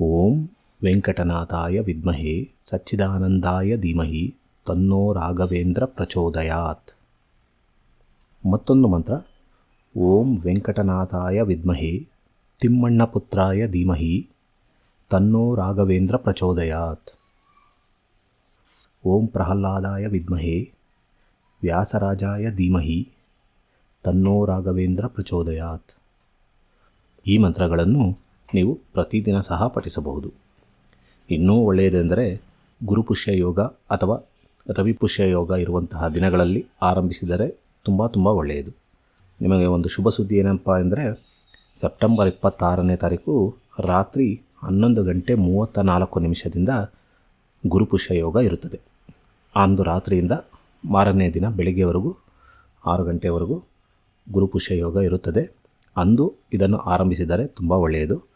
ಓಂ ವೆಂಕಟನಾಥಾಯ ವಿದ್ಮಹೆ ಸಚ್ಚಿದಾನಂದಾಯ ಧೀಮಹಿ ತನ್ನೋ ರಾಘವೇಂದ್ರ ಪ್ರಚೋದಯಾತ್. ಮತ್ತೊಂದು ಮಂತ್ರ, ಓಂ ವೆಂಕಟನಾಥಾಯ ವಿದ್ಮಹೆ ತಿಮ್ಮಣ್ಣಪುತ್ರಾಯ ಧೀಮಹಿ ತನ್ನೋ ರಾಘವೇಂದ್ರ ಪ್ರಚೋದಯಾತ್. ಓಂ ಪ್ರಹ್ಲಾದಾಯ ವಿದ್ಮಹೆ ವ್ಯಾಸರಾಜಾಯ ಧೀಮಹಿ ತನ್ನೋ ರಾಘವೇಂದ್ರ ಪ್ರಚೋದಯಾತ್. ಈ ಮಂತ್ರಗಳನ್ನು ನೀವು ಪ್ರತಿದಿನ ಸಹ ಪಠಿಸಬಹುದು. ಇನ್ನೂ ಒಳ್ಳೆಯದೆಂದರೆ ಗುರುಪುಷ್ಯ ಯೋಗ ಅಥವಾ ರವಿಪುಷ್ಯ ಯೋಗ ಇರುವಂತಹ ದಿನಗಳಲ್ಲಿ ಆರಂಭಿಸಿದರೆ ತುಂಬ ತುಂಬ ಒಳ್ಳೆಯದು. ನಿಮಗೆ ಒಂದು ಶುಭ ಸುದ್ದಿ ಏನಪ್ಪ ಅಂದರೆ ಸೆಪ್ಟೆಂಬರ್ ಇಪ್ಪತ್ತಾರನೇ ತಾರೀಕು ರಾತ್ರಿ ಹನ್ನೊಂದು ಗಂಟೆ ಮೂವತ್ತ ನಾಲ್ಕು ನಿಮಿಷದಿಂದ ಗುರುಪುಷ್ಯ ಯೋಗ ಇರುತ್ತದೆ. ಅಂದು ರಾತ್ರಿಯಿಂದ ಮಾರನೇ ದಿನ ಬೆಳಿಗ್ಗೆವರೆಗೂ ಆರು ಗಂಟೆವರೆಗೂ ಗುರುಪುಷ್ಯ ಯೋಗ ಇರುತ್ತದೆ. ಅಂದು ಇದನ್ನು ಆರಂಭಿಸಿದರೆ ತುಂಬ ಒಳ್ಳೆಯದು.